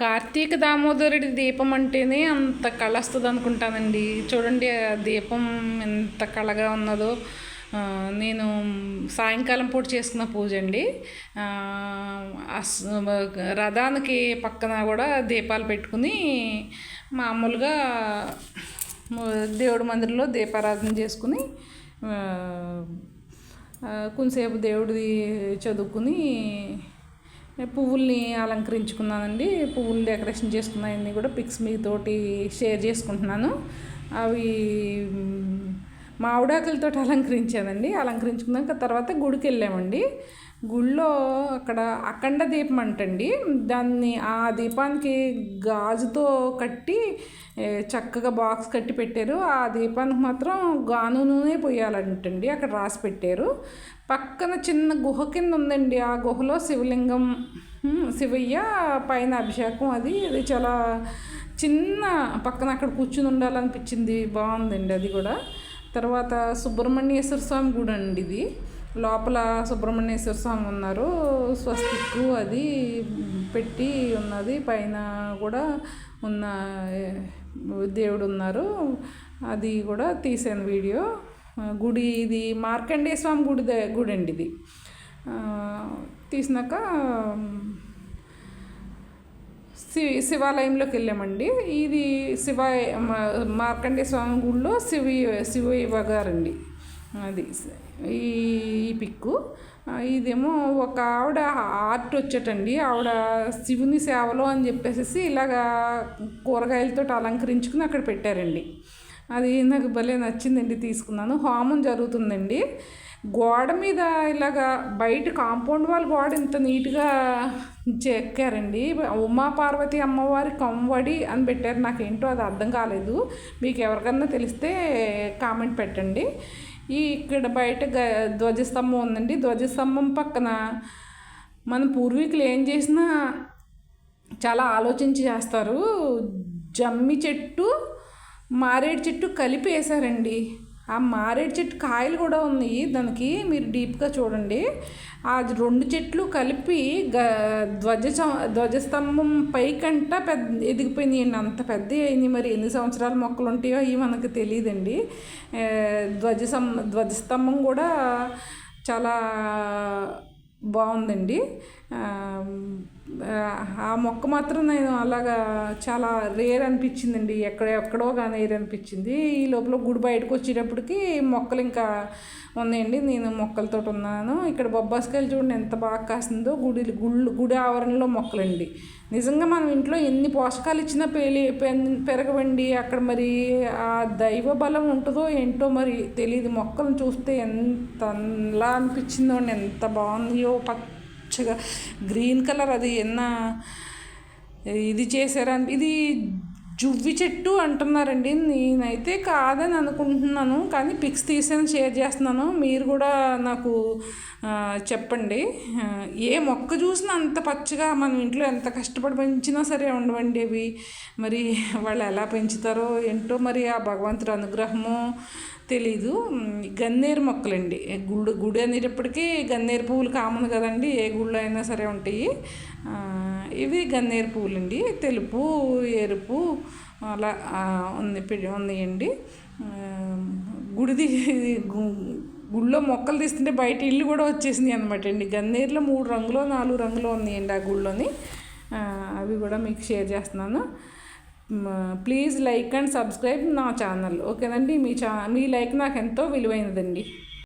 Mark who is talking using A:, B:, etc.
A: కార్తీక దామోదరుడి దీపం అంటేనే అంత కళ వస్తుంది అనుకుంటానండి చూడండి ఆ దీపం ఎంత కళగా ఉన్నదో. నేను సాయంకాలం పూట చేసుకున్న పూజ అండి. రథానికి పక్కన కూడా దీపాలు పెట్టుకుని మామూలుగా దేవుడి మందిరంలో దీపారాధన చేసుకుని కొంతసేపు దేవుడిది చదువుకుని పువ్వుల్ని అలంకరించుకున్నానండి. పువ్వులు డెకరేషన్ చేసుకున్నాయన్నీ కూడా పిక్స్ మీతోటి షేర్ చేసుకుంటున్నాను. అవి మ్, మామిడాకులతో అలంకరించానండి. అలంకరించుకున్నాక తర్వాత గుడికి వెళ్ళామండి గుళ్ళో అక్కడ అఖండ దీపం అంటండి. దాన్ని ఆ దీపానికి గాజుతో కట్టి చక్కగా బాక్స్ కట్టి పెట్టారు. ఆ దీపానికి మాత్రం గాను నూనె పోయాలంటండి. అక్కడ రాసి పెట్టారు. పక్కన చిన్న గుహ కింద ఉందండి. ఆ గుహలో శివలింగం శివయ్య పైన అభిషేకం అది. అది చాలా చిన్న పక్కన అక్కడ కూర్చుని ఉండాలనిపించింది. బాగుందండి అది కూడా. తర్వాత సుబ్రహ్మణ్యేశ్వర స్వామి గుడి అండి ఇది. లోపల సుబ్రహ్మణ్యేశ్వర స్వామి ఉన్నారు. స్వస్తిక్కు అది పెట్టి ఉన్నది. పైన కూడా ఉన్న దేవుడు ఉన్నారు. అది కూడా తీసాను వీడియో. గుడి ఇది మార్కండేయ స్వామి గుడి గుడి అండి ఇది. తీసినాక శి శివాలయంలోకి వెళ్ళామండి. ఇది శివ మార్కండే మార్కండేయ స్వామి గుడిలో శివ శివ ఇవ్వగారండి అది ఈ ఈ పిక్కు. ఇదేమో ఒక ఆవిడ ఆర్ట్ వచ్చేటండి. ఆవిడ శివుని సేవలో అని చెప్పేసి ఇలాగా కూరగాయలతో అలంకరించుకుని అక్కడ పెట్టారండి. అది నాకు భలే నచ్చిందండి తీసుకున్నాను. హోమం జరుగుతుందండి. గోడ మీద ఇలాగా బయట కాంపౌండ్ వాళ్ళ గోడ ఇంత నీట్గా చెక్కారండి. ఉమా పార్వతి అమ్మవారి కమ్మడి అని పెట్టారు. నాకు ఏంటో అది అర్థం కాలేదు. మీకు ఎవరికన్నా తెలిస్తే కామెంట్ పెట్టండి. ఈ ఇక్కడ బయట గ ధ్వజస్తంభం ఉందండి. ధ్వజస్తంభం పక్కన మన పూర్వీకులు ఏం చేసినా చాలా ఆలోచించి చేస్తారు. జమ్మి చెట్టు మారేడు చెట్టు కలిపి వేశారండి. ఆ మారేడు చెట్టు కాయలు కూడా ఉన్నాయి. దానికి మీరు డీప్గా చూడండి. ఆ రెండు చెట్లు కలిపి గ ధ్వజ సం- ధ్వజస్తంభం పైకంట పెద్ద ఎదిగిపోయినాయండి అంత పెద్ద అయింది మరి. ఎన్ని సంవత్సరాల మొక్కలు ఉంటాయో అవి మనకు తెలియదండి. ధ్వజ ధ్వజస్తంభం కూడా చాలా బాగుందండి. ఆ, మొక్క మాత్రం నేను అలాగా చాలా రేర్ అనిపించిందండి. ఎక్కడ ఎక్కడో కానీ రేర్ అనిపించింది. ఈ లోపల గుడి బయటకు వచ్చేటప్పటికి మొక్కలు ఇంకా ఉన్నాయండి. నేను మొక్కలతో ఉన్నాను. ఇక్కడ బొబ్బాస్కాయలు చూడండి ఎంత బాగా కాసిందో. గుడి గుళ్ళు గుడి ఆవరణలో మొక్కలండి. నిజంగా మనం ఇంట్లో ఎన్ని పోషకాలు ఇచ్చినా పేలి పెన్- పెరగవండి. అక్కడ మరి ఆ దైవ బలం ఉంటుందో ఏంటో మరి తెలియదు మొక్కలను చూస్తే ఎంత అలా అనిపించిందో అండి. ఎంత బాగుందో. పచ్చగా గ్రీన్ కలర్ అది ఎన్న ఇది చేశారని ఇది జువ్వి చెట్టు అంటున్నారండి. నేనైతే కాదని అనుకుంటున్నాను కానీ పిక్స్ తీసాను షేర్ చేస్తున్నాను. మీరు కూడా నాకు చెప్పండి. ఏ మొక్క చూసినా అంత పచ్చగా మనం ఇంట్లో ఎంత కష్టపడి పెంచినా సరే ఉండవండి అవి. మరి వాళ్ళు ఎలా పెంచుతారో ఏంటో మరి ఆ భగవంతుడి అనుగ్రహము తెలీదు. గన్నేరు మొక్కలండి. గుడి గుడి అనేటప్పటికీ గన్నేరు పువ్వులు కామన్ కదండి. ఏ గుళ్ళో అయినా సరే ఉంటాయి. ఇవి గన్నేరు పువ్వులండి. తెలుపు ఎరుపు అలా ఉంది ఉన్నాయండి. గుడిది గుళ్ళో మొక్కలు తీస్తుంటే బయట ఇల్లు కూడా వచ్చేసింది అనమాట అండి. గన్నేరులో మూడు రంగులో నాలుగు రంగులో ఉన్నాయండి ఆ గుళ్ళోని. అవి కూడా మీకు షేర్ చేస్తున్నాను. ప్లీజ్ లైక్ అండ్ సబ్స్క్రైబ్ నా ఛానల్ ఓకేనండి? మీ చా మీ లైక్ నాకు ఎంతో విలువైనదండి.